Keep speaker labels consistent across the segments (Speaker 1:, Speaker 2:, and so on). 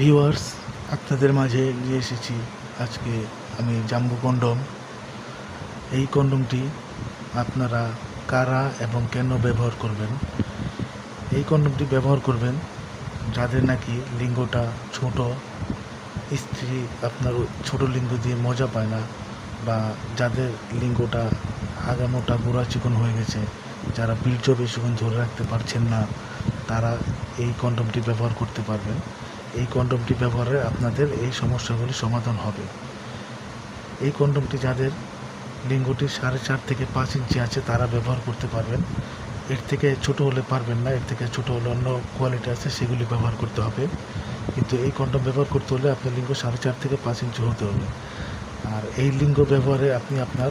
Speaker 1: Viewers আপনাদের মাঝে নিয়ে এসেছি আজকে আমি জাম্বু কন্ডম। এই কন্ডমটি আপনারা কারা এবং কেন ব্যবহার করবেন? এই কন্ডমটি ব্যবহার করবেন যাদের নাকি লিঙ্গটা ছোট, স্ত্রী আপনার ছোট লিঙ্গ দিয়ে মজা পায় না বা যাদের লিঙ্গটা আগামোটা গোড়া চিকন হয়ে গেছে, যারা বীর্য বেশিক্ষণ ধরে রাখতে পারছেন না, তারা এই কন্ডমটি ব্যবহার করতে পারবেন। এই কন্ডমটি ব্যবহারে আপনাদের এই সমস্যাগুলি সমাধান হবে। এই কন্ডমটি যাদের লিঙ্গটি সাড়ে চার থেকে পাঁচ ইঞ্চি আছে, তারা ব্যবহার করতে পারবেন। এর থেকে ছোট হলে পারবেন না, এর থেকে ছোট হলে অন্য কোয়ালিটি আছে, সেগুলি ব্যবহার করতে হবে। কিন্তু এই কন্ডম ব্যবহার করতে হলে আপনার লিঙ্গ সাড়ে চার থেকে পাঁচ ইঞ্চি হতে হবে। আর এই লিঙ্গ ব্যবহারে আপনি আপনার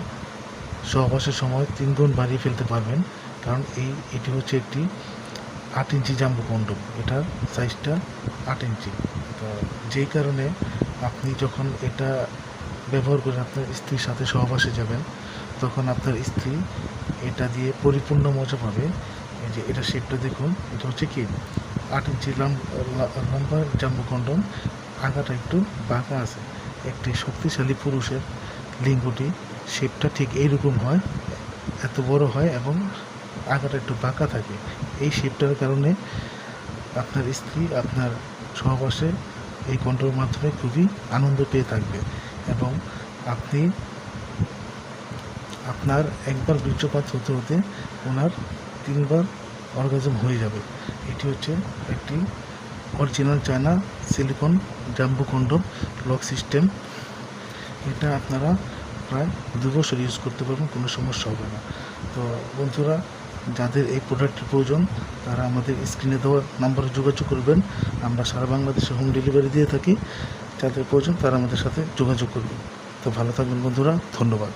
Speaker 1: সহবাসের সময় তিন গুণ বাড়িয়ে ফেলতে পারবেন, কারণ এই, এটি হচ্ছে একটি আট ইঞ্চি জাম্বু কন্ডম এটার সাইজটা আট ইঞ্চি। তো যেই কারণে আপনি যখন এটা ব্যবহার করে আপনার স্ত্রীর সাথে সহবাসে যাবেন, তখন আপনার স্ত্রী এটা দিয়ে পরিপূর্ণ মজা পাবে। এই যে এটা শেপটা দেখুন, এটা হচ্ছে কি? আট ইঞ্চি লাম- লম্বা জাম্বু কন্ডম। আগাটা একটু বাঁকা আছে। একটি শক্তিশালী পুরুষের লিঙ্গটি শেপটা ঠিক এইরকম হয়, এত বড় হয় এবং আগাটা একটু বাঁকা থাকে। এই শিপটার কারণে আপনার স্ত্রী, আপনার সহবাসে এই কন্ট্রোলের মাধ্যমে খুবই আনন্দ পেয়ে থাকবে এবং আপনি আপনার একবার বীর্যপাত হতে হতে ওনার তিনবার অর্গাজম হয়ে যাবে। এটি হচ্ছে একটি original China silicon jumbo condom lock system এটা আপনারা প্রায় দু বছর ইউজ করতে পারবেন, কোনো সমস্যা হবে না। তো বন্ধুরা যাদের এই প্রোডাক্টের প্রয়োজন, তারা আমাদের স্ক্রিনে দেওয়া নাম্বারে যোগাযোগ করবেন। আমরা সারা বাংলাদেশে হোম ডেলিভারি দিয়ে থাকি। যাদের প্রয়োজন, তারা আমাদের সাথে যোগাযোগ করবেন। তো ভালো থাকবেন বন্ধুরা, ধন্যবাদ।